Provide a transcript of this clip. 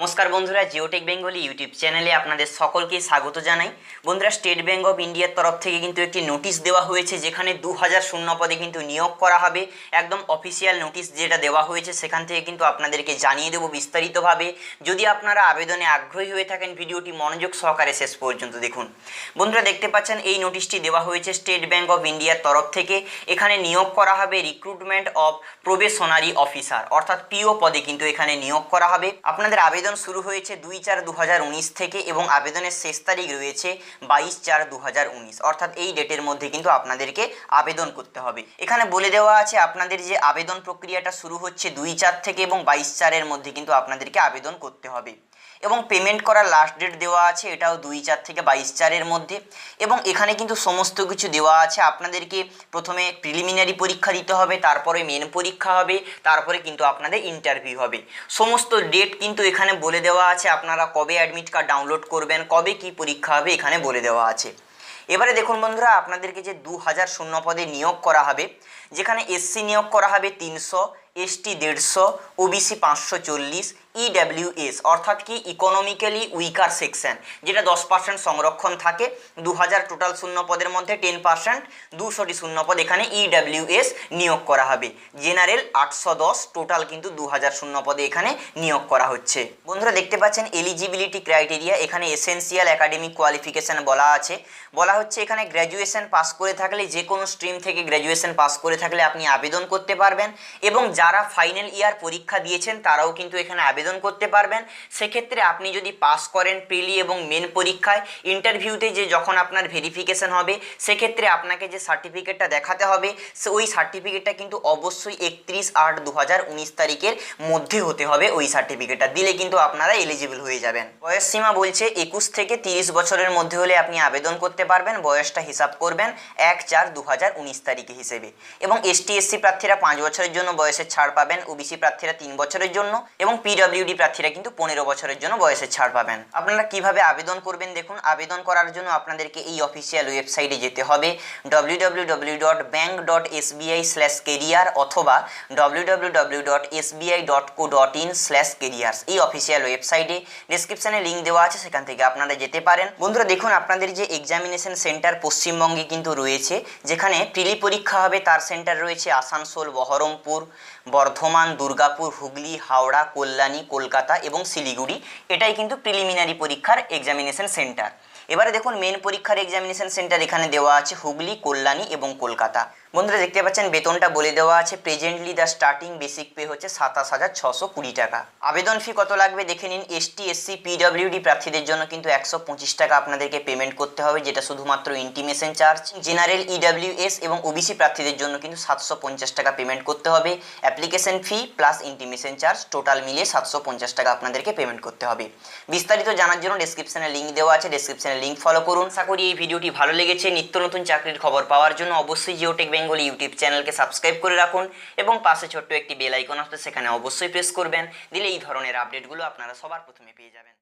নমস্কার বন্ধুরা Geotech Bengali YouTube চ্যানেলে আপনাদের সকলকে স্বাগত জানাই। বন্ধুরা স্টেট ব্যাঙ্ক অফ ইন্ডিয়ার তরফ থেকে কিন্তু একটি নোটিশ দেওয়া হয়েছে, যেখানে দু হাজার শূন্য পদে কিন্তু নিয়োগ করা হবে। একদম অফিসিয়াল নোটিশ যেটা দেওয়া হয়েছে, সেখান থেকে কিন্তু আপনাদেরকে জানিয়ে দেবো বিস্তারিতভাবে। যদি আপনারা আবেদনে আগ্রহী হয়ে থাকেন, ভিডিওটি মনোযোগ সহকারে শেষ পর্যন্ত দেখুন। বন্ধুরা, দেখতে পাচ্ছেন, এই নোটিশটি দেওয়া হয়েছে স্টেট ব্যাঙ্ক অফ ইন্ডিয়ার তরফ থেকে। এখানে নিয়োগ করা হবে রিক্রুটমেন্ট অফ প্রবেশনারি অফিসার অর্থাৎ পিও পদে কিন্তু এখানে নিয়োগ করা হবে। আপনাদের আবেদন শুরু হয়েছে দুই চার দু থেকে এবং আবেদনের শেষ তারিখ রয়েছে বাইশ চার দু অর্থাৎ এই ডেটের মধ্যে কিন্তু আপনাদেরকে আবেদন করতে হবে। এখানে বলে দেওয়া আছে, আপনাদের যে আবেদন প্রক্রিয়াটা শুরু হচ্ছে দুই চার থেকে এবং বাইশ চারের মধ্যে কিন্তু আপনাদেরকে আবেদন করতে হবে। এবং পেমেন্ট করার লাস্ট ডেট দেওয়া আছে, এটাও দুই চার থেকে বাইশ চারের মধ্যে। এবং এখানে কিন্তু সমস্ত কিছু দেওয়া আছে। আপনাদেরকে প্রথমে প্রিলিমিনারি পরীক্ষা দিতে হবে, তারপরে মেন পরীক্ষা হবে, তারপরে কিন্তু আপনাদের ইন্টারভিউ হবে। সমস্ত ডেট কিন্তু এখানে বলে দেওয়া আছে। আপনারা কবে অ্যাডমিট কার্ড ডাউনলোড করবেন, কবে কি পরীক্ষা হবে এখানে বলে দেওয়া আছে। এবারে দেখুন বন্ধুরা, আপনাদেরকে যে দু হাজার শূন্য পদে নিয়োগ করা হবে, যেখানে এসসি নিয়োগ করা হবে তিনশো এসটি দেড়শো ওবিসি পাঁচশো চল্লিশ ইডাব্লিউএস অর্থাৎ কি ইকোনমিক্যালি উইকার সেকশন যেটা দশ পার্সেন্ট সংরক্ষণ থাকে দু হাজার টোটাল শূন্য পদের মধ্যে টেন পার্সেন্ট দুশোটি শূন্য পদ এখানে ইডাব্লিউএস নিয়োগ করা হবে। জেনারেল আটশো দশ টোটাল কিন্তু দু হাজার শূন্য পদে এখানে নিয়োগ করা হচ্ছে। বন্ধুরা, দেখতে পাচ্ছেন এলিজিবিলিটি ক্রাইটেরিয়া এখানে এসেন্সিয়াল একাডেমিক কোয়ালিফিকেশান বলা আছে। বলা হচ্ছে এখানে গ্র্যাজুয়েশন পাস করে থাকলে যে কোনো স্ট্রিম থেকে গ্র্যাজুয়েশন পাস করে থাকলে আপনি আবেদন করতে পারবেন এবং যারা ফাইনাল ইয়ার পরীক্ষা দিয়েছেন, তারাও কিন্তু এখানে আবেদন করতে পারবেন। সেক্ষেত্রে আপনি যদি পাস করেন প্রিলি এবং মেন পরীক্ষায় ইন্টারভিউতে যে যখন আপনার ভেরিফিকেশন হবে, সেক্ষেত্রে আপনাকে যে সার্টিফিকেটটা দেখাতে হবে ওই সার্টিফিকেটটা কিন্তু অবশ্যই একত্রিশ আট দু তারিখের মধ্যে হতে হবে ওই সার্টিফিকেটটা দিলে কিন্তু আপনারা এলিজিবল হয়ে যাবেন। বয়স সীমা বলছে একুশ থেকে তিরিশ বছরের মধ্যে হলে আপনি আবেদন করতে পারবেন, বয়সটা হিসাব করবেন এক চার দু তারিখে হিসেবে। এবং এসটি এসসি প্রার্থীরা পাঁচ বছরের জন্য বয়সের ছাড় পাবেন ওবিসি প্রার্থীরা তিন বছরের জন্য এবং পিডব্লিউডি প্রার্থীরা কিন্তু পনেরো বছরের জন্য বয়সের ছাড় পাবেন। আপনারা কীভাবে আবেদন করবেন দেখুন, আবেদন করার জন্য আপনাদেরকে এই অফিসিয়াল ওয়েবসাইটে যেতে হবে। W W W dot dot slash career অথবা W W W dot SBI dot co dot in slash এই অফিসিয়াল ওয়েবসাইটে ডিসক্রিপশানে লিঙ্ক দেওয়া আছে, সেখান থেকে আপনারা যেতে পারেন। বন্ধুরা দেখুন, আপনাদের যে এক্সামিনেশন সেন্টার পশ্চিমবঙ্গে কিন্তু রয়েছে, যেখানে প্রিলি পরীক্ষা হবে, তার সেন্টার রয়েছে আসানসোল, বহরমপুর। বর্ধমান, দুর্গাপুর, হুগলি, হাওড়া, কল্যাণী, কলকাতা এবং শিলিগুড়ি। এটাই কিন্তু প্রিলিমিনারি পরীক্ষার এক্সামিনেশন সেন্টার এবারে দেখুন মেন পরীক্ষার এক্সামিনেশন সেন্টার এখানে দেওয়া আছে হুগলি, কল্যাণী এবং কলকাতা। বন্ধুরা, দেখতে পাচ্ছেন বেতনটা বলে দেওয়া আছে। Presently the starting basic pay হচ্ছে সাতাশ হাজার ছশো কুড়ি টাকা। আবেদন ফি কত লাগবে দেখে নিন। এসটি এসসি পিডব্লিউডি প্রার্থীদের জন্য কিন্তু একশো পঁচিশ টাকা আপনাদেরকে পেমেন্ট করতে হবে, যেটা শুধুমাত্র ইন্টিমেশন চার্জ জেনারেল ইডব্লিউএস এবং ওবিসি প্রার্থীদের জন্য কিন্তু সাতশো পঞ্চাশ টাকা পেমেন্ট করতে হবে। Application fee plus intimation charge total মিলিয়ে সাতশো পঞ্চাশ টাকা আপনাদেরকে পেমেন্ট করতে হবে। বিস্তারিত জানার জন্য ডেসক্রিপশনে লিঙ্ক দেওয়া আছে ডেসক্রিপশনে লিঙ্ক ফলো করুন। আশা করি এই ভিডিওটি ভালো লেগেছে। নিত্য নতুন চাকরির খবর পাওয়ার জন্য অবশ্যই জিওটেক বেঙ্গলি ইউটিউব চ্যানেলকে সাবস্ক্রাইব করে রাখুন এবং পাশে ছোট্ট একটি বেল আইকন আসবে সেখানে অবশ্যই প্রেস করবেন, দিলে এই ধরনের আপডেটগুলো আপনারা সবার প্রথমে পেয়ে যাবেন।